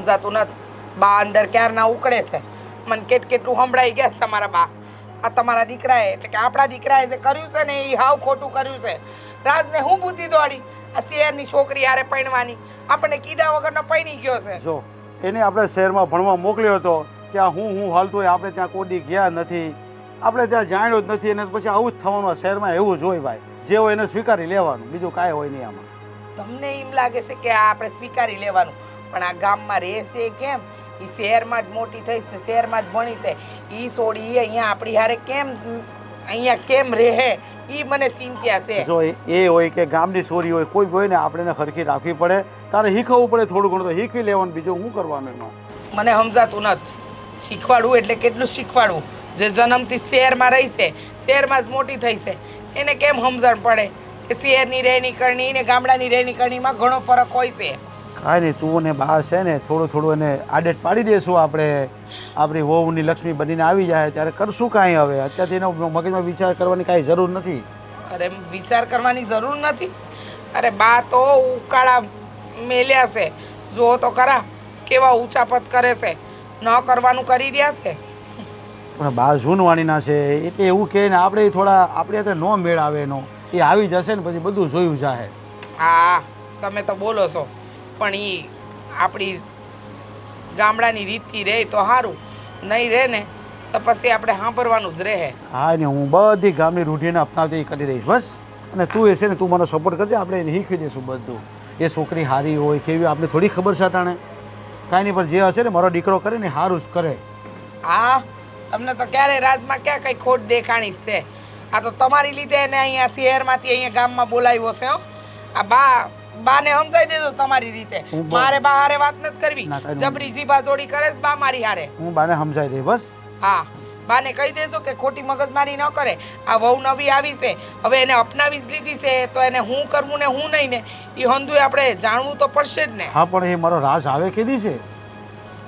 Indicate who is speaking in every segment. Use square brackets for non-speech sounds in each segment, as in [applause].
Speaker 1: સમજાતું નથી. બા અંદર ક્યારના ઉકળે છે? મને કેટ કેટલું સંભળાઈ ગયા છે તમારા બા. આ તમારા દીકરાએ એટલે કે આપણા દીકરાએ જે કર્યું છે ને એ હાવ ખોટું કર્યું છે. રાજને હું બુદ્ધિ દોડી? આ શહેરની છોકરી હારે પૈણવાની આપણને કીધા વગરનો પૈણી ગયો છે.
Speaker 2: જો એને આપણે શહેરમાં ભણવા મોકલ્યો હતો ત્યાં હું હું હાલતું હોય આપણે ત્યાં કોડી ગયા નથી. આપણે ત્યાં જાણ્યું જ નથી અને પછી આવું જ થવાનું શહેરમાં એવું જ હોય ભાઈ. જે હોય એને સ્વીકારી લેવાનું બીજું કાંઈ હોય નહીં આમાં.
Speaker 1: તમને એમ લાગે છે કે આ આપણે સ્વીકારી લેવાનું. પણ આ ગામમાં રહેશે કેમ? એ શહેરમાં જ મોટી થઈશ ને શહેરમાં જ ભણી છે. એ છોડી અહીંયા આપણી હારે કેમ અહીંયા કેમ રહે? એ મને ચિંત્યા છે.
Speaker 2: જો એ એ હોય કે ગામની છોરી હોય કોઈ હોય ને આપણે ખરખી રાખવી પડે. તારે શીખવવું પડે થોડું ઘણું તો શીખવી લેવાનું બીજું શું કરવાનું એમાં
Speaker 1: મને સમજાતું નથી. શીખવાડવું એટલે કેટલું શીખવાડવું? જે જન્મથી શહેરમાં રહી છે શહેરમાં જ મોટી થઈ છે. એને કેમ સમજણ પડે? કે શહેરની રહેણી કરણી ને ગામડાની રહેણી કરણીમાં ઘણો ફરક હોય છે.
Speaker 2: કાંઈ નહીં તું ને બા છે ને થોડું થોડું એને આડેટ પાડી દઈશું આપણે. આપણી વહુની લક્ષ્મી બનીને આવી જાય ત્યારે કરશું કાંઈ હવે? અત્યારથી એનો મગજમાં વિચાર કરવાની કાંઈ જરૂર નથી.
Speaker 1: અરે વિચાર કરવાની જરૂર નથી? અરે બા તો ઉકાળા મેલ્યા છે. જુઓ તો ખરા કેવા ઊંચાપત કરે છે. ન કરવાનું કરી રહ્યા છે?
Speaker 2: પણ બા જૂનવાણીના છે. એટલે એવું કહે ને આપણે થોડા આપણે અત્યારે નો મેળ આવે એનો એ આવી જશે ને પછી બધું જોયું જાહે.
Speaker 1: હા તમે તો બોલો છો. પણ એ આપણી ગામડાની રીતથી રહે તો સારું નહીં રહે ને તો પછી આપણે સાંભળવાનું જ રહે.
Speaker 2: હા ને હું બધી ગામની રૂઢીને અપનાવતી કરી દઈશ બસ. અને તું એ છે ને તું મને સપોર્ટ કરજે આપણે એને શીખવી દઈશું બધું. એ છોકરી સારી હોય કેવી આપણે થોડી ખબર છે તાણે? કાંઈ નહીં પણ જે હશે ને મારો દીકરો કરે ને સારું જ કરે.
Speaker 1: હા તમને તો ક્યારે રાજમાં ક્યાં કઈ ખોટ દેખાણી છે? આ તો તમારી લીધે એને અહીંયા શહેરમાંથી અહીંયા ગામમાં બોલાવ્યો છે હો. આ બા બાને સમજાઈ દેજો તમારી રીતે. મારે બા હારે વાત નથી કરવી. જબરી જીભા જોડી કરે બા મારી હારે.
Speaker 2: હું બાને સમજાવી દઈશ બસ.
Speaker 1: હા. બાને કહી દેજો કે ખોટી મગજમારી ન કરે. આ વહુ નવી આવી છે. હવે એને અપનાવી જ લીધી છે તો એને હું કરવું ને હું નહીં ને એ હંધુ આપણે જાણવું તો પડશે જ ને.
Speaker 2: હા પણ એ મારો રાજ આવે કેદી છે?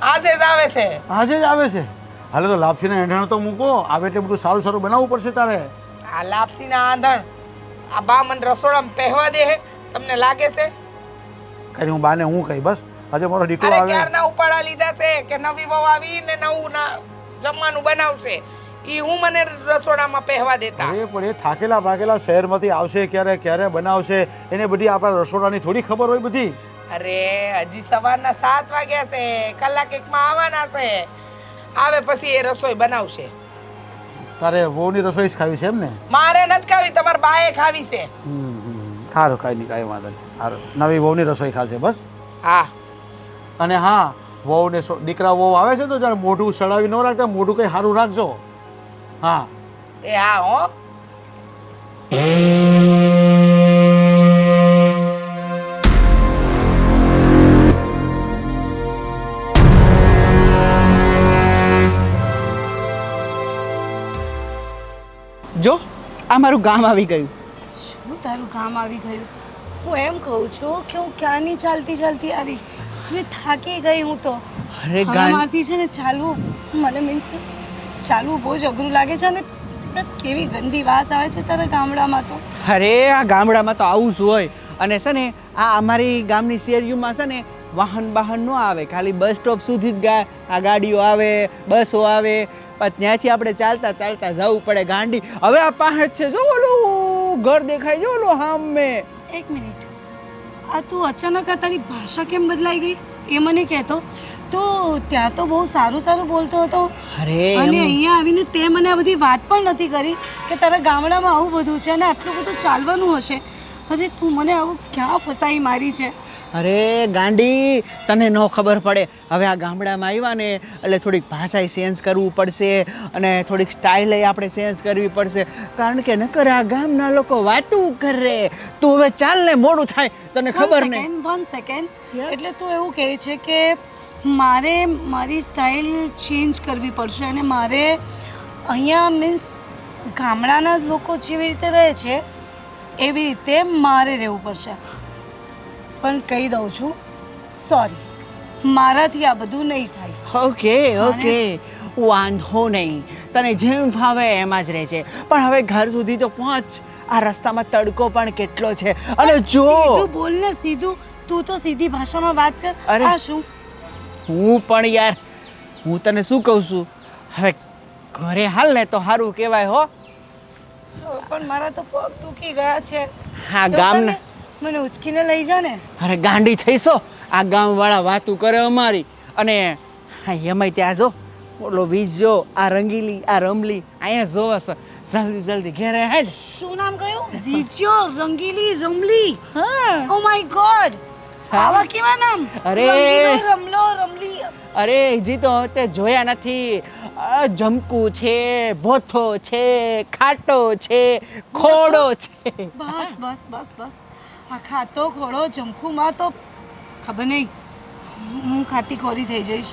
Speaker 1: આજે જ આવે છે.
Speaker 2: આજે જ આવે છે? હાલે તો લાપસીના એંધણ તો મૂકો. આવે એટલે બધું સારું સારું બનાવવું પડશે તારે.
Speaker 1: આ લાપસીના આંધણ. આ બા મને રસોડામાં પહેવા દે હે. તમને લાગે છે?
Speaker 2: કાંઈ હું બાને હું કહી બસ. આજે મારો દીકરો આવે.
Speaker 1: ક્યારના ઉપાડા લીધા છે કે નવી વહુ આવી ને નવું ના જમવાનું બનાવશે? ઈ હું મને રસોડામાં પહેવા દેતા.
Speaker 2: અરે પણ એ થાકેલા ભાગેલા શહેરમાંથી આવશે ક્યારે ક્યારે બનાવશે? એને બધી આપણા રસોડાની થોડી ખબર હોય બધી.
Speaker 1: અરે હજી સવારના સાત વાગ્યા છે. કલાક એકમાં આવવાના છે. આવે પછી એ રસોઈ બનાવશે.
Speaker 2: તારે વહુની રસોઈ જ ખાવી છે એમ ને?
Speaker 1: મારે નથી ખાવી તમારા બાએ ખાવી છે.
Speaker 2: હમ. સારું કાંઈ નહીં કાંઈ વાંધો નહીં. સારું નવી વહુની રસોઈ ખાશે બસ?
Speaker 1: હા.
Speaker 2: અને હા વહુને દીકરા વહુ આવે છે તો જરા મોઢું સડાવી ન રાખતા મોઢું કંઈ સારું રાખજો. હા.
Speaker 1: એ હા હો.
Speaker 3: જો આ મારું ગામ આવી ગયું.
Speaker 4: શું તારું કામ આવી ગયું. હું એમ કહું છું કે હું ક્યાંની ચાલતી ચાલતી આવી? અરે થાકી ગઈ હું તો.
Speaker 3: અરે
Speaker 4: મારથી છે ને ચાલવું. મને મીન્સ કે ચાલવું બહુ જ અઘરું લાગે છે અને કેવી ગંદી વાસ આવે છે તારા ગામડામાં તો.
Speaker 3: અરે આ ગામડામાં તો આવું જ હોય. અને છે ને આ અમારી ગામની શેરીઓમાં છે ને વાહન વાહન ન આવે. ખાલી બસ સ્ટોપ સુધી જ આ ગાડીઓ આવે બસો આવે. ત્યાંથી આપણે ચાલતા ચાલતા જવું પડે ગાંડી. હવે આ પાસે છે જો ઓલું ઘર દેખાય જો હામ.
Speaker 4: મે એક મિનિટ. આ તું અચાનક આ તારી ભાષા કેમ બદલાઈ ગઈ? એ મને કહેતો. તો ત્યાં તો બહુ સારું સારું બોલતો હતો.
Speaker 3: અરે
Speaker 4: અને અહીંયા આવીને તે મને આ બધી વાત પણ નથી કરી કે તારા ગામડામાં આવું બધું છે અને આટલું બધું ચાલવાનું હશે. અરે તું મને આવું ક્યાં ફસાઈ મારી છે?
Speaker 3: અરે ગાંડી તને ન ખબર પડે. હવે આ ગામડામાં આવ્યા ને એટલે થોડીક ભાષા ચેન્જ કરવું પડશે અને થોડીક સ્ટાઇલ આપણે ચેન્જ કરવી પડશે. કારણ કે નકર આ ગામના લોકો વાતું કરે. તું હવે ચાલ ને મોડું થાય. તને ખબર નહીં.
Speaker 4: One second. એટલે તું એવું કહે છે કે મારે મારી સ્ટાઇલ ચેન્જ કરવી પડશે અને મારે અહીંયા મીન્સ ગામડાના લોકો જેવી રીતે રહે છે એવી રીતે મારે રહેવું પડશે. પણ કહી દઉં છું સોરી મારાથી આ બધું નહીં થાય.
Speaker 3: ઓકે ઓકે વાંધો નહીં. તને જેમ ફાવે એમાં જ રહે છે પણ હવે ઘર સુધી તો પહોંચ. આ રસ્તામાં તડકો પણ કેટલો છે. અને જો
Speaker 4: તું બોલ ને સીધું. તું તો સીધી ભાષામાં વાત કર.
Speaker 3: અરે.
Speaker 4: શું?
Speaker 3: હું પણ યાર હું તને શું કહું છું? હવે ઘરે હાલ ને તો સારું કહેવાય હો.
Speaker 4: પણ મારા તો પગ દુખી ગયા છે.
Speaker 3: હા ગામના
Speaker 4: મને ઉચકીને લઈ જા ને
Speaker 3: અરે ગાંડી થઈશો. આ ગામવાળા વાતું કરે અમારી. અને હા એમાંય ત્યાં જો. ઓલો વીજ જો આ રંગીલી આ રમલી અહીંયા જો છે જલ્દી જલ્દી ઘેરે હેડ.
Speaker 4: શું નામ કહ્યું? વિજયો રંગીલી રમલી.
Speaker 3: હા.
Speaker 4: ઓ માય ગોડ આવા કેવા નામ?
Speaker 3: અરે.
Speaker 4: રમલો રમલી.
Speaker 3: અરે જી તો તે જોયા નથી. જમકુ છે ભોથો છે ખાટો છે ખોડો છે.
Speaker 4: બસ બસ બસ બસ. આ ખાતો ખોડો જમખુમાં તો ખબર નહીં. હું ખાતી ખોરી થઈ જઈશ.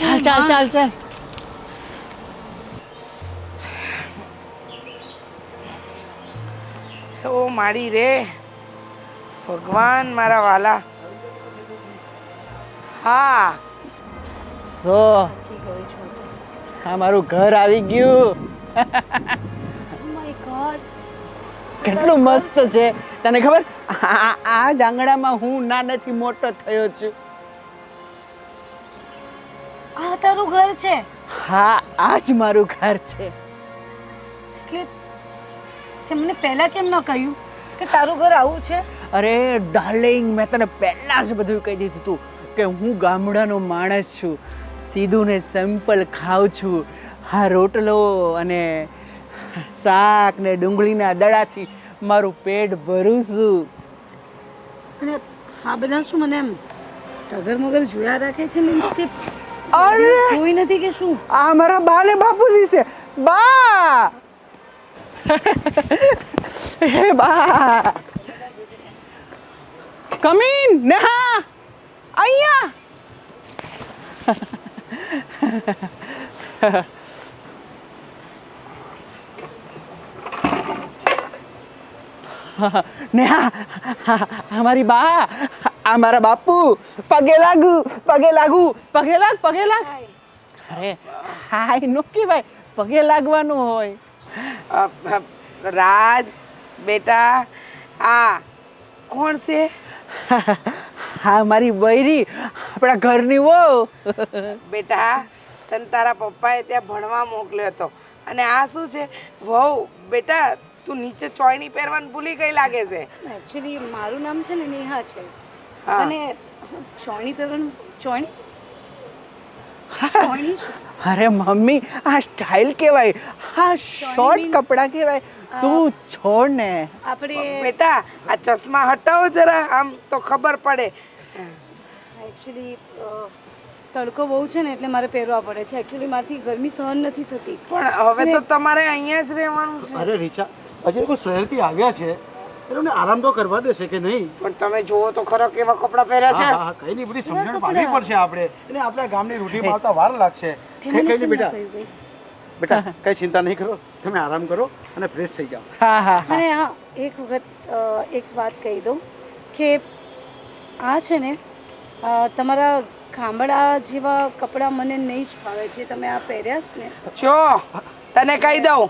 Speaker 3: ચાલ ચાલ ચાલ ચાલ
Speaker 1: ઓ મારી રે. ભગવાન મારા વાલા. હા.
Speaker 3: સો. આ મારું ઘર આવી ગયું. [laughs] કેટલું મસ્ત છે. તને ખબર? આ આ જ આંગણામાં હું નાનેથી મોટો થયો છું.
Speaker 4: આ તારું ઘર છે?
Speaker 3: હા આ જ મારું ઘર છે.
Speaker 4: એટલે તે મને પહેલા કેમ ન કહ્યું કે તારું ઘર આવું છે?
Speaker 3: અરે ડાર્લિંગ મેં તને પહેલા જ બધું કહી દીધું હતું કે હું ગામડાનો માણસ છું. સીધું ને સિમ્પલ ખાઉં છું. હા રોટલો અને શાક ને ડુંગળીના દડાથી મારું પેટ ભરું છું
Speaker 4: અને આ બધા શું મને એમ ટગર મગર જોયા રાખે છે મીન્સ કે
Speaker 3: અરે!
Speaker 4: જોઈ નથી કે શું?
Speaker 3: આ મારા બા ને બાપુજી છે. બા! હે બા! કમીન નેહા! અહીંયા! નેહા અમારી બા આ મારા બાપુ. પગે લાગુ પગે લાગુ પગે લાગ પગે લાગ. અરે હાય નોકી ભાઈ પગે લાગવાનું હોય.
Speaker 1: રાજ બેટા આ કોણ છે?
Speaker 3: હા મારી બૈરી આપણા ઘરની વહુ.
Speaker 1: બેટા તને તારા પપ્પાએ ત્યાં ભણવા મોકલ્યો હતો. અને આ શું છે? વહુ બેટા તું નીચે ચોયણી પહેરવાનું ભૂલી ગઈ લાગે છે.
Speaker 4: એકચ્યુઅલી મારું નામ છે ને નેહા છે. અને ચોયણી પહેરવાનું ચોણી
Speaker 3: અરે મમ્મી આ સ્ટાઇલ કહેવાય. આ શોર્ટ કપડાં કહેવાય. તું છોડ ને.
Speaker 4: આપણે
Speaker 1: બેટા આ ચશ્મા હટાવો જરા આમ તો ખબર પડે.
Speaker 4: એકચ્યુઅલી તડકો બહુ છે ને એટલે મારે પહેરવા પડે છે. એકચ્યુઅલી મારાથી ગરમી સહન નથી થતી.
Speaker 1: પણ હવે તો તમારે અહીંયા જ રહેવાનું છે.
Speaker 2: અરે રીચા હજી કોઈ શહેરથી આવ્યા છે એ લોકોને આરામ તો કરવા દેશે કે નહીં?
Speaker 1: પણ તમે જુઓ તો ખરો કેવા કપડાં પહેર્યા છે.
Speaker 2: હા હા કઈ નહીં બધી સમજણ. પાડવી પડશે આપણે. અને આપણા ગામની રૂઢી આવતા વાર લાગશે. કઈ કઈ નહીં બેટા.
Speaker 4: કંઈ?
Speaker 2: બેટા કઈ ચિંતા નહીં કરો. તમે આરામ કરો અને ફ્રેશ થઈ જાઓ.
Speaker 3: હા હા હા.
Speaker 4: અને હા એક વખત એક વાત કહી દઉં કે આ છે ને તમારા ગામડા જેવા કપડાં મને નહીં જ ફાવે છે તમે આ પહેર્યા છે ને.
Speaker 1: જો તને કહી દઉં.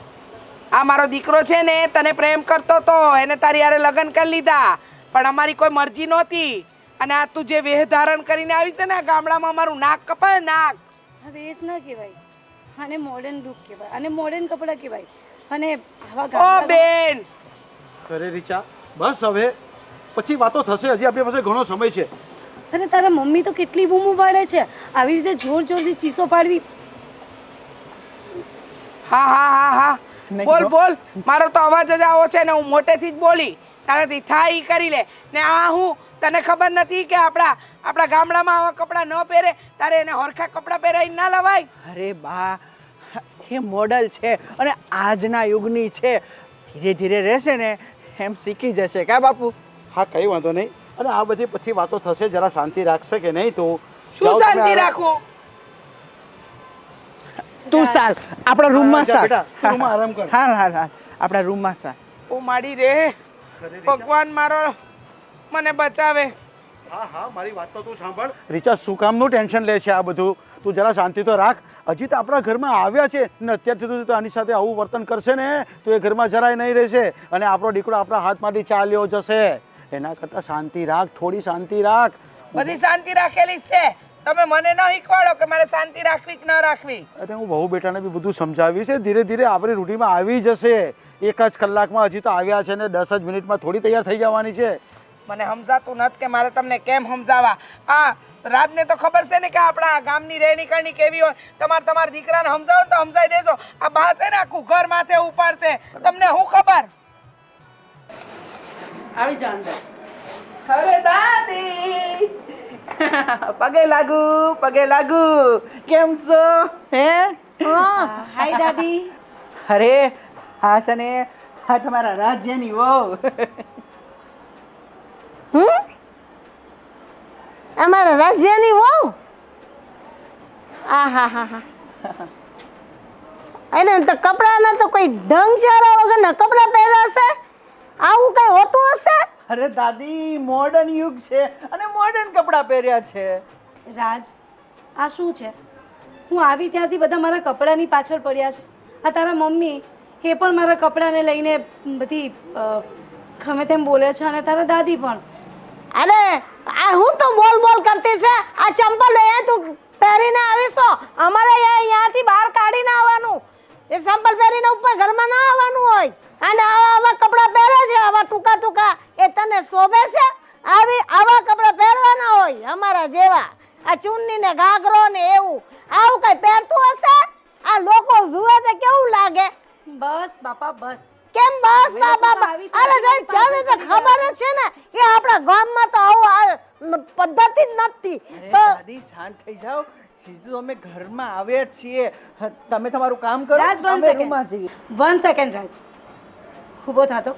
Speaker 1: આ મારો દીકરો છે ને તને પ્રેમ કરતો હતો એને તારી હારે લગ્ન કરી લીધા. પણ અમારી કોઈ મરજી નહોતી. અને આ તું જે વેહ ધારણ કરીને આવી છે ને ગામડામાં અમારું નાક કપાય નાક.
Speaker 4: હવે એ જ ના કહેવાય. અને મોડર્ન લુક કહેવાય. અને મોડર્ન કપડાં કહેવાય. અને આવા
Speaker 1: ઓ
Speaker 4: ગામડા
Speaker 1: બેન!
Speaker 2: અરે રીચા બસ હવે. પછી વાતો થશે હજી આપણી પાસે ઘણો સમય છે.
Speaker 4: અને તારા મમ્મી તો કેટલી બૂમો પાડે છે. આવી રીતે જોર જોરથી ચીસો પાડવી
Speaker 1: હા હા હા હા. બોલ બોલ. મારો તો અવાજ જ આવો છે ને હું મોટેથી જ બોલી. તારાથી થાય કરી લે. ને આ હું તને ખબર નથી કે આપણા આપણા ગામડામાં આવા કપડાં ન પહેરે? તારે એને હરખા કપડાં પહેરાવી ના લવાય?
Speaker 3: અરે બા એ મોડલ છે અને આજના યુગની છે. ધીરે ધીરે રહેશે ને એમ શીખી જશે. કા બાપુ?
Speaker 2: હા કઈ વાંધો નહીં. અને આ બધી પછી વાતો થશે જરા શાંતિ રાખશે કે નહીં તો?
Speaker 1: શું શાંતિ
Speaker 2: રાખવું
Speaker 1: રાખું?
Speaker 3: તું સાલ આપણા રૂમમાં ચાલ.
Speaker 2: રૂમમાં આરામ કર.
Speaker 3: હા હા હા આપણા રૂમમાં સાલ
Speaker 1: ઓ માડી રે. ભગવાન મારો મને બચાવે.
Speaker 2: હા હા મારી વાત તો તું સાંભળ. રિચા શું કામનું ટેન્શન લે છે આ બધું? તું જરા શાંતિ તો રાખ. હજી તો આપણા ઘરમાં આવ્યા છે. ને અત્યારથી તું તો આની સાથે આવું વર્તન કરશે ને. તો એ ઘરમાં જરાય નહીં રહેશે. અને આપણો દીકરો આપણા હાથમાંથી ચાલ્યો જશે. એના કરતાં શાંતિ રાખ થોડી શાંતિ રાખ.
Speaker 1: બધી શાંતિ રાખેલી છે. તમે મને ન શીખવાડો કે મારે શાંતિ રાખવી કે ન રાખવી.
Speaker 2: અરે હું બહુ બેટાને બી બધું સમજાવ્યું છે. ધીરે ધીરે આપણી રૂટીનમાં આવી જશે. એક જ કલાકમાં હજી તો આવ્યા છે ને દસ જ મિનિટમાં થોડી તૈયાર થઈ જવાની છે.
Speaker 1: મને સમજાતું નથી કે મારે તમને કેમ સમજાવવા. આ રાજને તો ખબર છે ને કે આપણા ગામની રહેણીકરણી કેવી હોય. તમારે તમારા દીકરાને સમજાવો ને તો સમજાવી દેજો. આ બા છે ને આખું ઘર માથે ઉપાડશે તમને શું ખબર?
Speaker 3: આવી જાન અંદર. અરે દાદી! પગે લાગુ પગે લાગુ કેમ છો હે
Speaker 4: હાય દાદી
Speaker 3: અરે હા છે ને હા તમારા રાજ્યની વો
Speaker 5: હમ અમારા રાજ્યની વો આ હા હા હા એને તો કપડાના તો કોઈ ઢંગ ચારા વગરના કપડાં પહેર્યા હશે આવું કઈ હોતું હશે
Speaker 3: અરે દાદી મોડર્ન યુગ છે અને મોડર્ન કપડાં પહેર્યા છે.
Speaker 4: રાજ આ શું છે? હું આવી ત્યારથી બધા મારા કપડાની પાછળ પડ્યા છે. આ તારા મમ્મી એ પણ મારા કપડાને લઈને બધી ખમે ગમે તેમ બોલે છે અને તારા દાદી પણ.
Speaker 5: અરે આ હું તો બોલ બોલ કરતી છે? આ ચંપલ અહીંયા તું પહેરીને આવીશો અમારે અહીંયા અહીંયાથી બહાર કાઢીને આવવાનું. એ ચંપલ પહેરીને ઉપર ઘરમાં ના આવવાનું હોય. અને આવા આવા કપડાં પહેરે છે આવા ટૂંકા ટૂંકા. એ તને શોભે છે? આવી આવા કપડાં પહેરવાના હોય અમારા જેવા. આ ચૂનની ને ઘાઘરો ને એવું. આવું કઈ પહેરતું હશે? આ લોકો જુએ તો કેવું લાગે?
Speaker 4: બસ બાપા બસ.
Speaker 5: કેમ બસ
Speaker 4: બાપા?
Speaker 5: અરે
Speaker 4: જઈ
Speaker 5: તને તો ખબર જ છે ને કે આપણા ગામમાં તો આવું આ પદ્ધતિ જ નથી તો
Speaker 3: દાદી શાંત થઈ જાઓ. કીધું અમે ઘરમાં આવ્યા છીએ. તમે તમારું કામ કરો
Speaker 4: રાજ, વન
Speaker 3: અમે રૂમમાં જઈએ.
Speaker 4: One second Raj. ઊભો થાતો.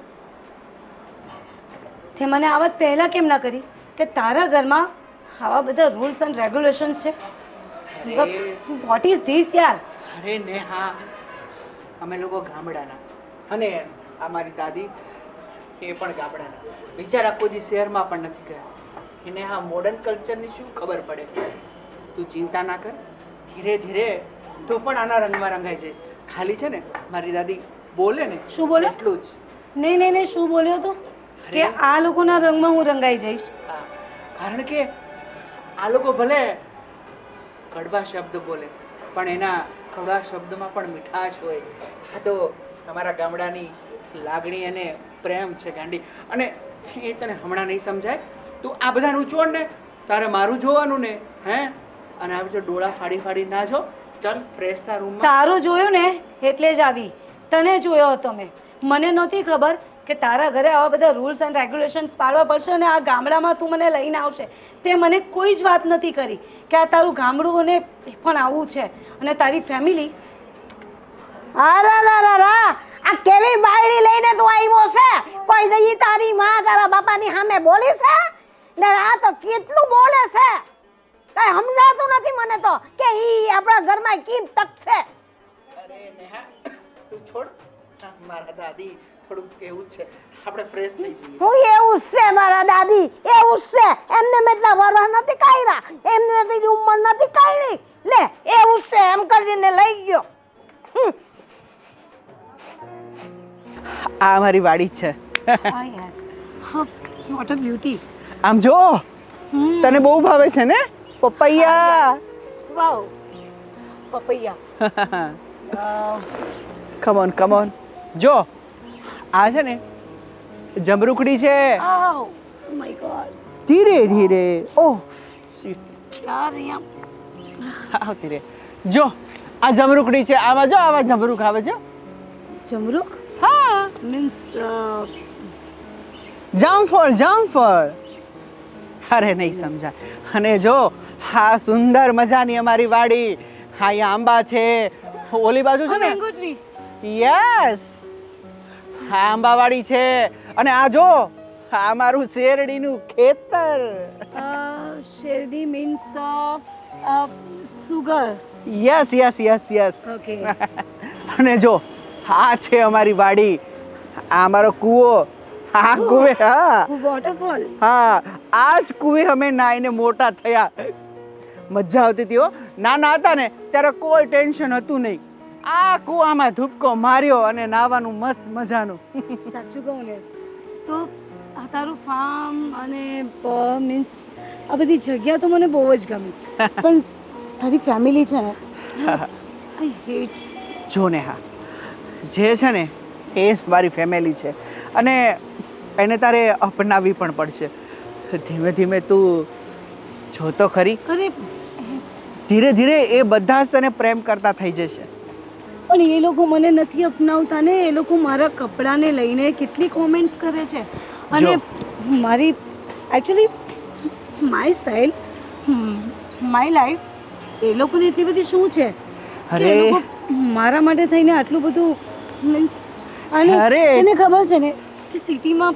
Speaker 4: તે મને આ વાત પહેલાં કેમ ના કરી કે તારા ઘરમાં આવા બધા રૂલ્સ એન્ડ રેગ્યુલેશન્સ છે? વોટ ઇઝ ધીસ યાર?
Speaker 3: અરે નેહા અમે લોકો ગામડાના. અને આ મારી દાદી એ પણ ગામડાના. બિચારા કોઈ શહેરમાં પણ નથી ગયા. એને આ મોડર્ન કલ્ચરની શું ખબર પડે? તું ચિંતા ના કર. ધીરે ધીરે તો પણ આના રંગમાં રંગાઈ જઈશ. ખાલી છે ને મારી દાદી બોલે ને
Speaker 4: શું બોલે?
Speaker 3: એટલું જ.
Speaker 4: નહીં નહીં નહીં શું બોલ્યો તો? કે આ લોકોના રંગમાં હું રંગાઈ જઈશ.
Speaker 3: હા કારણ કે આ લોકો ભલે કડવા શબ્દ બોલે પણ એના કડવા શબ્દમાં પણ મીઠાશ હોય. આ તો તમારા ગામડાની લાગણી અને પ્રેમ છે ગાંડી. અને એ તને હમણાં નહીં સમજાય? તું આ બધાનું છોડ ને તારે મારું જોવાનું ને હે? અને આવી જો ડોળા ફાડી ફાડી ના જો ચાલ ફ્રેશ થા રૂમમાં
Speaker 4: તારું જોયું ને એટલે જ આવી. તને જોયો હતો મેં. મને નહોતી ખબર કે તારા ઘરે આવા બધા રૂલ્સ એન્ડ રેગ્યુલેશન્સ પાળવા પડશે અને આ ગામડામાં તું મને લઈને આવશે. તે મને કોઈ જ વાત નથી કરી કે આ તારું ગામડું અને એ પણ આવું છે. અને તારી ફેમિલી
Speaker 5: અરે રા રા રા આ કેવી બાયડી લઈને તું આવ્યો છે? કોઈ દઈ તારી માં તારા બાપાની સામે બોલી છે? ને આ તો કેટલું બોલે છે? કઈ સમજાતું નથી મને તો કે ઈ આપણા ઘરમાં કીમ તક છે?
Speaker 3: અરે નેહા તું છોડ. મારા દાદી થોડુંક એવું છે. આપણે ફ્રેશ થઈ જઈએ.
Speaker 5: હું એવું છે મારા દાદી એવું છે. એમને મેં એટલા વરસ નથી કાયરા. એમને એટલી ઉંમર નથી કાઢી લે એવું છે એમ કરીને લઈ ગયો.
Speaker 3: આ અમારી વાડી છે.
Speaker 4: હા વોટ અ બ્યુટી
Speaker 3: આમ જો તને બહુ ભાવે છે ને? પપૈયા.
Speaker 4: વાવ. પપૈયા. [laughs]
Speaker 3: કમોન કમોન જો આ છે ને જમરૂકડી છે.
Speaker 4: આવ. માય ગોડ
Speaker 3: ધીરે ધીરે. ઓહ.
Speaker 4: યાર
Speaker 3: જો આ જમરૂકડી છે. આમાં જો આવા જમરૂક આવે છે
Speaker 4: જમરૂક?
Speaker 3: હા.
Speaker 4: મીન્સ
Speaker 3: જામફળ જામફળ. અરે નહીં સમજાય. અને જો હા સુંદર મજાની અમારી વાડી. હા અહીંયા આંબા છે. ઓલી બાજુ છે ને? યસ હા આંબાવાડી છે. અને આ જો આ મારું શેરડીનું ખેતર.
Speaker 4: શેરડી means sugar.
Speaker 3: Yes yes yes yes
Speaker 4: okay
Speaker 3: અને જો આ છે અમારી વાડી. આ અમારો કૂવો. આ કુવે? હા.
Speaker 4: વોટરફોલ
Speaker 3: હા આ જ કુવે અમે નાઈને મોટા થયા. મજા આવતી હતી હો. નાના હતા ને ત્યારે કોઈ ટેન્શન હતું નહીં. આ કૂવામાં ધૂપકો માર્યો અને નાવાનું મસ્ત મજાનું.
Speaker 4: સાચું કહું ને તો આ તારું ફાર્મ અને મીન્સ આ બધી જગ્યા તો મને બહુ જ ગમી. પણ તારી ફેમિલી છે ને? આઈ [laughs] હેટ
Speaker 3: જો ને હા જે છે ને એ મારી ફેમિલી છે. અને એને તારે અપનાવવી પણ પડશે. ધીમે ધીમે તું જો તો ખરી?
Speaker 4: અરે
Speaker 3: ધીરે ધીરે એ બધા જ તને પ્રેમ કરતા થઈ જશે.
Speaker 4: પણ એ લોકો મને નથી અપનાવતા ને એ લોકો મારા કપડાને લઈને કેટલી કોમેન્ટ્સ કરે છે. અને મારી actually my style my life એ લોકોની એટલી બધી શું છે?
Speaker 3: અરે.
Speaker 4: મારા માટે થઈને આટલું બધું મીન્સ અને. તને ખબર છે ને કે સિટીમાં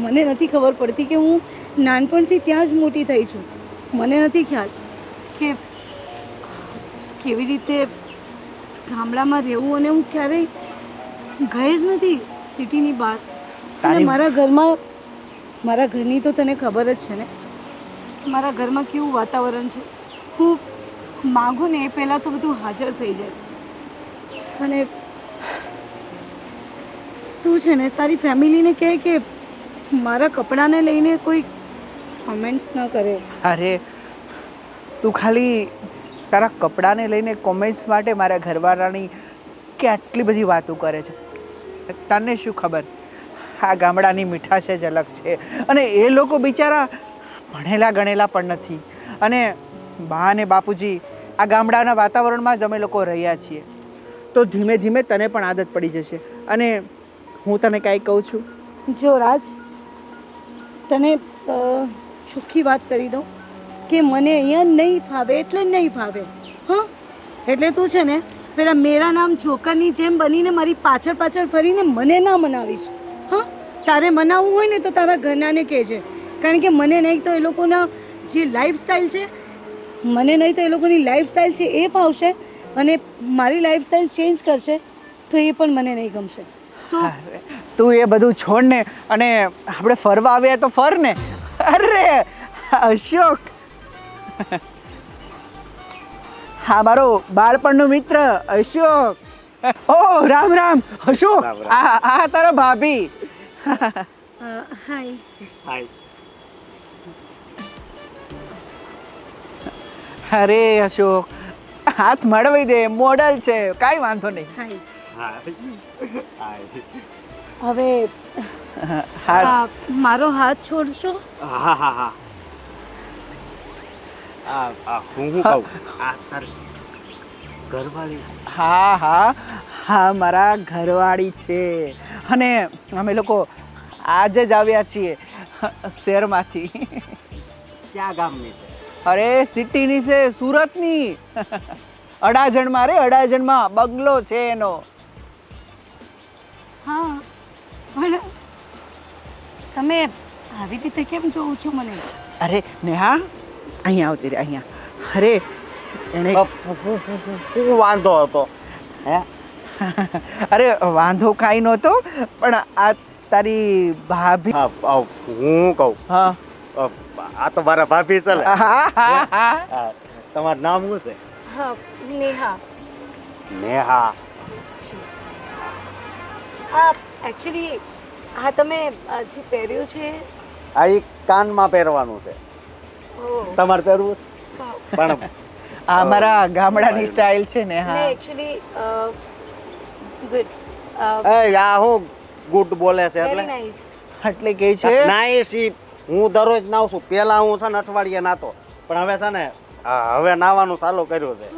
Speaker 4: મને નથી ખબર પડતી કે હું નાનપણથી ત્યાં જ મોટી થઈ છું. મને નથી ખ્યાલ કે કેવી રીતે ગામડામાં રહેવું અને હું ક્યારેય ગઈ જ નથી સિટીની બહાર. અને મારા ઘરમાં મારા ઘરની તો તને ખબર જ છે ને મારા ઘરમાં કેવું વાતાવરણ છે. હું માગું ને એ પહેલાં તો બધું હાજર થઈ જાય. અને તું છે ને તારી ફેમિલીને કહે કે મારા કપડાને લઈને કોઈ કમેન્ટ્સ ન કરે.
Speaker 3: અરે તું ખાલી તારા કપડાને લઈને કોમેન્ટ્સ માટે મારા ઘરવાળાની કેટલી બધી વાતો કરે છે. તને શું ખબર? આ ગામડાની મીઠાશ જ અલગ છે. અને એ લોકો બિચારા ભણેલા ગણેલા પણ નથી. અને બા અને બાપુજી આ ગામડાના વાતાવરણમાં જ અમે લોકો રહ્યા છીએ. તો ધીમે ધીમે તને પણ આદત પડી જશે. અને હું તને કાંઈ કહું છું?
Speaker 4: જો રાજ તને ચોખ્ખી વાત કરી દઉં કે મને અહીંયા નહીં ફાવે એટલે નહીં ફાવે. હા? એટલે તું છે ને પેલા મેરા નામ જોકરની જેમ બનીને મારી પાછળ પાછળ ફરીને મને ના મનાવીશ. હા? તારે મનાવવું હોય ને તો તારા ઘરનાને કહેજે. કારણ કે મને નહીં તો એ લોકોના જે લાઈફસ્ટાઈલ છે, મને નહીં તો એ લોકોની લાઈફસ્ટાઈલ છે એ ફાવશે અને મારી લાઈફસ્ટાઈલ ચેન્જ કરશે તો એ પણ મને નહીં ગમશે.
Speaker 3: તું એ બધું છોડ ને અને આપણે ફરવા આવ્યા તો ફર ને. [laughs] અરે અશોક. [laughs] હા મારો બાળપણનો મિત્ર અશોક. ઓ રામ રામ. અશોક આ આ તારા ભાભી.
Speaker 4: હાય.
Speaker 3: અરે અશોક હાથ મળવી દે મોડલ છે કાંઈ વાંધો નહીં.
Speaker 4: હાય. હવે મારો હાથ છોડશો?
Speaker 2: હા હા હા. આ હું કહું? આ તાર ઘરવાળી.
Speaker 3: હા હા. હા મારા ઘરવાળી છે. અને અમે લોકો આજે જ આવ્યા છીએ શહેરમાંથી.
Speaker 2: ક્યાં ગામની?
Speaker 3: અરે સિટીની છે સુરતની. અડાજણમાં રે અડાજણમાં બગલો છે એનો.
Speaker 4: હા. પણ તમે આવી રીતે કેમ જોઉં છો મને?
Speaker 3: અરે નેહા અહીંયા આવતી રે અહીંયા. અરે એણે
Speaker 2: શું વાંધો હતો. હે? [laughs]
Speaker 3: અરે વાંધો કાંઈ નહોતો પણ આ તારી ભાભી
Speaker 2: હું કહું.
Speaker 3: હા.
Speaker 2: આ તો મારા ભાભી ચાલે
Speaker 3: હા હા હા
Speaker 2: હા, તમારું નામ શું છે?
Speaker 4: હા નેહા.
Speaker 2: નેહા.
Speaker 4: આ એકચ્યુઅલી હા તમે જે પહેર્યું છે?
Speaker 2: આ એક કાનમાં પહેરવાનું છે. તમારે પહેરવું પણ
Speaker 3: આ મારા ગામડાની સ્ટાઇલ છે ને હા.
Speaker 4: એકચ્યુઅલી ગુડ
Speaker 2: એ આ હું ગુડ બોલે છે એટલે.
Speaker 3: એટલે કે છે?
Speaker 2: નાઈસ ઈ. હું દરરોજ નાવ છું. પેલા હું છે ને અઠવાડિયે નાતો. પણ હવે છે ને હવે નાવાનું ચાલુ કર્યું છે.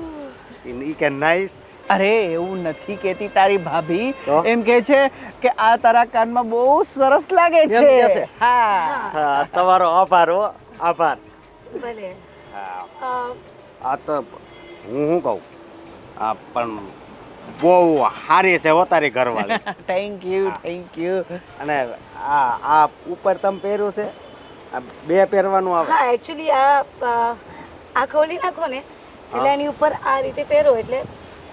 Speaker 2: ઈ- ઈ કે નાઈસ
Speaker 3: અરે એવું નથી કેતી તારી ભાભી. એમ કે છે કે આ તારા કાનમાં બહુ સરસ લાગે છે? હા.
Speaker 2: હા તમારો આભાર હો આભાર.
Speaker 4: ભલે.
Speaker 2: હા. આ તો હું શું કહું? આ પણ બહુ સારી છે હો તારી ઘરવાળી.
Speaker 3: થેન્ક યુ થેન્ક યુ
Speaker 2: અને આ આ ઉપર તમે પહેર્યું છે? આ બે પહેરવાનું આવે?
Speaker 4: હા એકચ્યુઅલી આ આ ખોલી નાખો ને. એટલે એની ઉપર આ રીતે પહેરો એટલે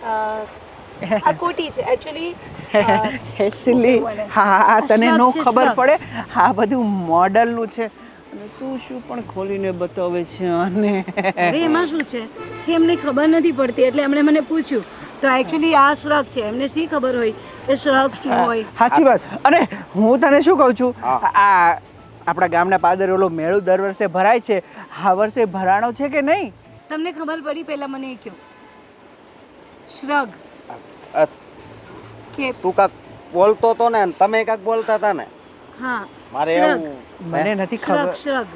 Speaker 4: આ કોટી છે. એકચ્યુઅલી [laughs]
Speaker 3: એકચ્યુઅલી હા હા તને નો ખબર પડે? આ બધું મોડલનું છે. અને તું શું પણ ખોલીને બતાવે છે અને
Speaker 4: અરે એમાં શું છે? કે એમને ખબર નથી પડતી. એટલે એમણે મને પૂછ્યું તો એકચ્યુઅલી આ શ્રગ છે? એમને શી ખબર હોય? એ શ્રગ શું હોય?
Speaker 3: સાચી વાત. અને હું તને શું કહું છું? આ આપણા ગામના પાદર ઓલો મેળો દર વર્ષે ભરાય છે. આ વર્ષે ભરાણો છે કે નહીં?
Speaker 4: તમને ખબર પડી? પહેલા મને એ કહો. શ્રગ કે
Speaker 6: તું કાક બોલતો તો ને તમે કાક બોલતા હતા ને?
Speaker 4: હા
Speaker 6: મારે એવું
Speaker 3: મને નથી ખબર.
Speaker 4: શ્રગ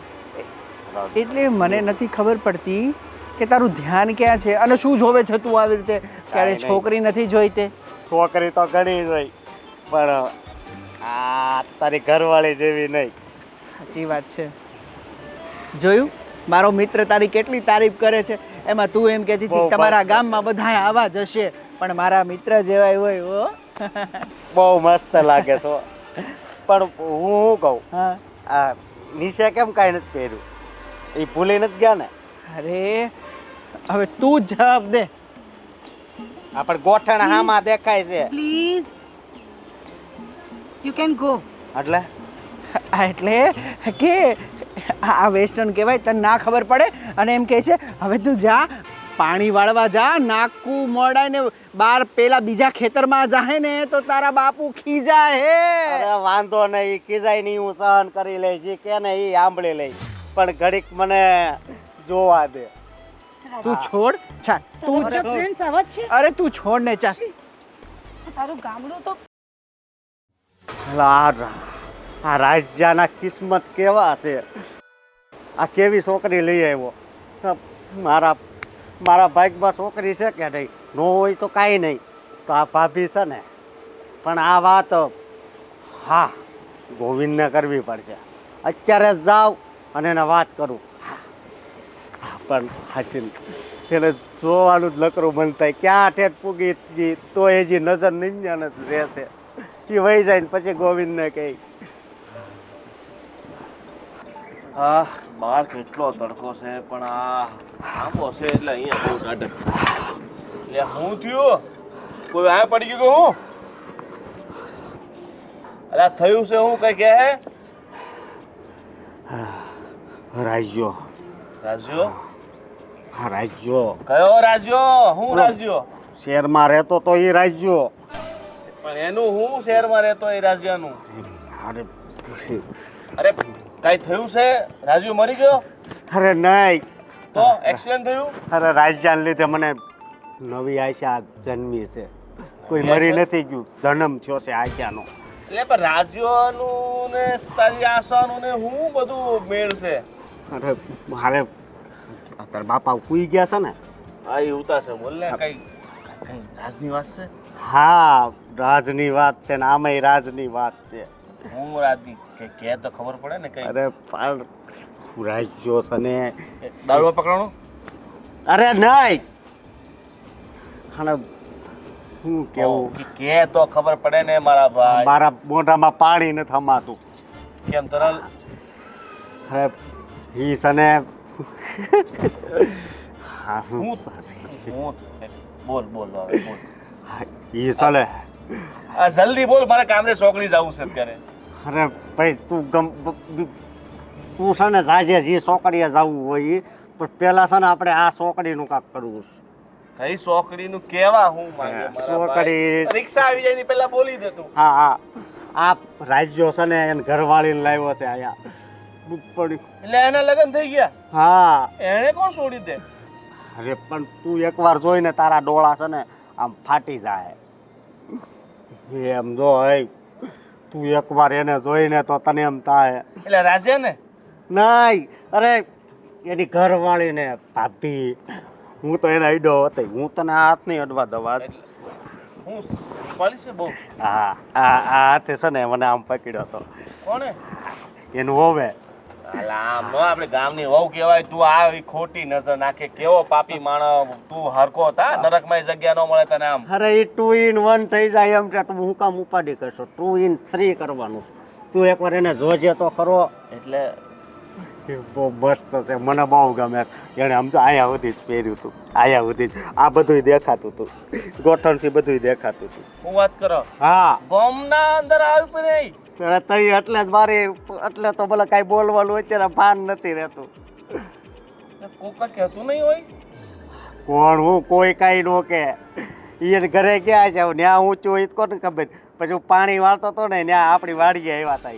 Speaker 3: એટલે મને નથી ખબર પડતી કે તારું ધ્યાન ક્યાં છે અને શું જોવે છે તું આવી રીતે? ક્યારે છોકરી નથી જોઈતી
Speaker 6: છોકરી તો ઘણી જોઈ પણ આ તારી ઘરવાળી જેવી નહીં.
Speaker 3: સાચી વાત છે. જોયું? મારો મિત્ર તારી કેટલી તારીફ કરે છે? એમાં તું એમ કહેતી હતી કે તમારા. ગામમાં બધા આવા જશે પણ મારા મિત્ર જેવાય હોય હો.
Speaker 6: બહુ મસ્ત લાગે છો. પણ હું શું કહું? આ નીચે કેમ કાંઈ નથી પહેર્યું? એ ભૂલી નથી ગયા ને?
Speaker 3: અરે હવે તું જવાબ દે.
Speaker 6: આપણે ગોઠણ હામાં દેખાય છે.
Speaker 4: પ્લીઝ યુ કેન ગો
Speaker 6: એટલે?
Speaker 3: એટલે કે આ વેસ્ટર્ન કહેવાય તને ના ખબર પડે. અને એમ કહે છે હવે તું જા પાણી વાળવા જા નાકું મોડાય ને બાર પેલા બીજા ખેતરમાં જાહે ને તો તારા બાપુ ખીજા હે
Speaker 6: વાંધો નહીં ખીજાય નહીં હું સહન કરી લઈશ ઈ કે ને એ આંબળી લઈશ. પણ ઘડીક મને જોવા દે.
Speaker 3: તું છોડ છા તું
Speaker 4: ફ્રેન્ડ્સ આવા છે?
Speaker 3: અરે તું છોડ ને ચા.
Speaker 4: તારું ગામડું તો
Speaker 6: આ રાજ્યના કિસ્મત કેવા છે? આ કેવી છોકરી લઈ આવ્યો? મારા મારા ભાગમાં છોકરી છે કે નહીં? ન હોય તો કાંઈ નહીં. તો આ ભાભી છે ને પણ આ વાત હા ગોવિંદને કરવી પડશે. અત્યારે જ જાઉં અને એને વાત કરું. હા, પણ હાસીન એને જોવાનું જ લકરું મન થાય. ક્યાં ઠેઠ પૂગી તો એ જે નજર નિંજાને જ રહેશે. એ વહી જાય ને પછી ગોવિંદને કહે.
Speaker 7: આ બહાર કેટલો તડકો છે પણ આ આંબો છે એટલે અહીંયા બહુ ટાઢક એટલે હું થયું? કોઈ આ પડી ગયું કે હું? અલા થયું છે હું કઈ કહે?
Speaker 6: રાજ્યો.
Speaker 7: રાજ્યો?
Speaker 6: હા રાજ્યો.
Speaker 7: કયો રાજ્યો? હું રાજ્યો?
Speaker 6: શહેરમાં રહેતો તો એ રાજ્યો.
Speaker 7: પણ એનું હું શહેરમાં રહેતો એ રાજ્યનું?
Speaker 6: અરે
Speaker 7: અરે કઈ થયું છે? રાજ્યો મરી ગયો?
Speaker 6: અરે નહીં.
Speaker 7: તો એક્સિડન્ટ થયું?
Speaker 6: અરે રાજજાન લીધે મને નવી આશા જન્મી છે. કોઈ મરી નથી ગયું. જન્મ થયો છે આશાનો.
Speaker 7: એટલે પણ રાજ્યોનું ને તારી આશાનું ને હું બધું મેળ છે?
Speaker 6: અરે મારે તારા બાપા કુઈ ગયા છે ને.
Speaker 7: હા એ ઉતા છે બોલ ને કઈ કઈ રાજની વાત છે?
Speaker 6: હા રાજની વાત છે ને આમાંય રાજની વાત છે.
Speaker 7: હું રાતી કે કે તો ખબર પડે ને કઈ?
Speaker 6: અરે પણ રાજ્યો છે ને
Speaker 7: દારૂ પકડવાનું
Speaker 6: અરે નહીં. અને શું કેવું?
Speaker 7: કે કે તો ખબર પડે ને મારા ભાઈ.
Speaker 6: મારા મોઢામાં પાણી નથી હમાતું
Speaker 7: કેમ તરલ?
Speaker 6: અરે ઈ સને હા હું
Speaker 7: હું હું બોલ બોલ હા બોલ.
Speaker 6: ઈ સલે
Speaker 7: આ જલ્દી બોલ મારે કામરે સોકણી જવું છે અત્યારે.
Speaker 6: અરે ભાઈ તું ગમ તું છે ને રાજે જે સોકડીએ જવું હોય એ પણ પેલા છે ને આપણે આ સોકડીનું કાંક કરવું છે.
Speaker 7: કઈ સોકડીનું કેવા હું? રિક્ષા આવી જાય પહેલા બોલી દેતું
Speaker 6: હા હા. આ રાજ્યો છે ને એને ઘરવાળીને લાવ્યો છે પણ
Speaker 7: એટલે એના લગ્ન થઈ ગયા?
Speaker 6: હા.
Speaker 7: એને કોણ છોડી દે?
Speaker 6: અરે પણ તું એકવાર જોઈને તારા ડોળા છે ને આમ ફાટી જાય. એમ જો હે તું એકવાર એને જોઈને તો તને એમ થાય.
Speaker 7: એટલે રાજે ને?
Speaker 6: નહીં અરે એની ઘરવાળીને ભાભી હું તો એના આઈડો હતો. હું તને હાથ નહીં અડવા દવા
Speaker 7: હું પોલીસ બહુ?
Speaker 6: હા આ આ હાથે છે ને મને આમ પકડ્યો હતો.
Speaker 7: કોણે?
Speaker 6: એનું હોવે.
Speaker 7: આપણે ગામની વહુ કહેવાય તું આવી ખોટી નજર નાખે. કેવો પાપી માણસ તું હરકો હતા નરકમાં જગ્યા ન મળે તને આમ.
Speaker 6: અરે એ ટુ ઇન વન થઈ જાય એમ છે તો હું કામ ઉપાડી કરશો? ટુ ઇન થ્રી કરવાનું તું એકવાર એને જોજે તો ખરો.
Speaker 7: એટલે
Speaker 6: બહુ મસ્ત છે મને બહુ ગમે એણે આમ તો આયા સુધી જ પહેર્યું હતું આયા સુધી જ. આ બધુંય દેખાતું હતું ગોઠણથી બધુંય દેખાતું હતું
Speaker 7: હું વાત કરો?
Speaker 6: હા.
Speaker 7: ગામના અંદર આવ્યું નહીં.
Speaker 6: તઈ એટલે જ મારે એટલે તો ભલે કાંઈ બોલવાનું અત્યારે ભાન નથી રહેતું.
Speaker 7: કોકા કહેતું નહીં હોય?
Speaker 6: કોણ હું કોઈ કાંઈ નો કે એ ઘરે ક્યાં છે? ત્યાં ઊંચું હોય કોને ખબર? પછી હું પાણી વાળતો હતો ને ત્યાં આપણી વાડીએ આવ્યા હતા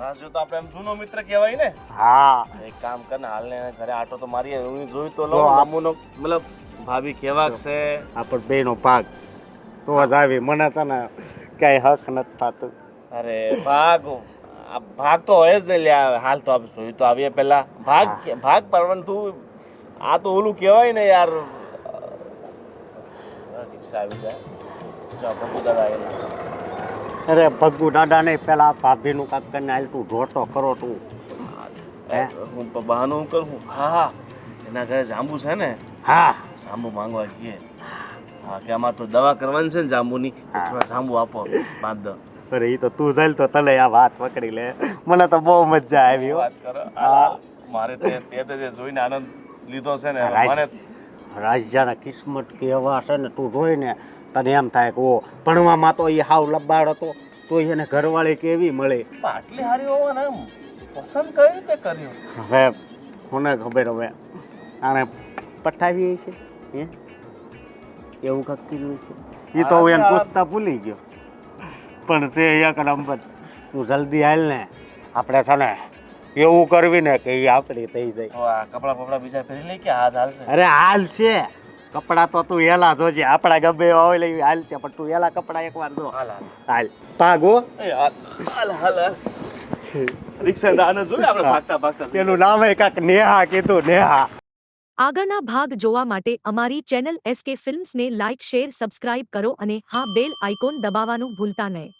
Speaker 7: રાજુ તો આપણે એમ જૂનો મિત્ર કહેવાય ને.
Speaker 6: હા.
Speaker 7: એક કામ કર ને હાલને ઘરે આટો તો મારી હું જોઈ તો લઉં
Speaker 6: આ-
Speaker 7: મતલબ ભાભી કેવા છે.
Speaker 6: આપણ બેનો ભાગ. તો જ આવી. મને તને ક્યાંય હક નથી થતું.
Speaker 7: અરે ભાગ આ ભાગ તો હોય જ ને લ્યા હાલ તો આપણે જોયું તો આવીએ પહેલા. ભાગ ભાગ પરવન તું આ તો ઓલું કહેવાય ને યાર.
Speaker 6: અરે ભગુ દાદા નહીં પેલા ભાભીનું કામ કરીને હાલ તું ઢોટો કરો તું. હું?
Speaker 7: બહાનું કરું. હા હા. એના ઘરે જાંબુ છે ને?
Speaker 6: હા.
Speaker 7: જાંબુ માંગવા જઈએ હા કે આમાં તો દવા કરવાની છે ને જાંબુની. થોડા જાંબુ આપો પાંચ દસ
Speaker 6: અરે એ તો તું જાય તો તને આ વાત પકડી લે. મને તો બહુ મજા આવી
Speaker 7: વાત કરો. મારે તે તે જે જોઈને આનંદ લીધો છે ને. મને
Speaker 6: રાજ્યના કિસ્મત કેવા છે ને તું જોઈ ને તને એમ થાય કે ઓ ભણવામાં તો એ હાવ લબાડ હતો તો એને ઘરવાળી કેવી મળે?
Speaker 7: આટલી હારી હોવાને પસંદ કઈ રીતે કર્યું?
Speaker 6: હવે મને ખબર હવે? આને પઠાવી છે હે? એવું કર્યું છે. એ તો હું એને પૂછતા ભૂલી ગયો. પણ તે એક નંબર. તું જલ્દી હાલ ને આપણે છે ને એવું કરવી ને કે એ આપણી થઈ જાય.
Speaker 7: કપડા બપડા બીજા ફેરી લઈ કે હાલ હાલશે?
Speaker 6: અરે હાલ છે. કપડા તો તું એલા જોજે. આપણા ગમે હોય લઈ હાલ છે પણ તું એલા કપડા એકવાર જો.
Speaker 7: હાલ હાલ.
Speaker 6: હાલ. ભાગો
Speaker 7: હાલ હાલ હાલ હાલ. [laughs] રિક્ષા ના જોયું આપણે ભાગતા ભાગતા.
Speaker 6: પેલું એ કાંક નેહા કીધું નેહા.
Speaker 8: આગળના ભાગ જોવા માટે અમારી ચેનલ એસકે ફિલ્મ્સને લાઇક, શેર, સબસ્ક્રાઇબ કરો અને હા, બેલ આઇકોન દબાવવાનું ભૂલતા નહીં.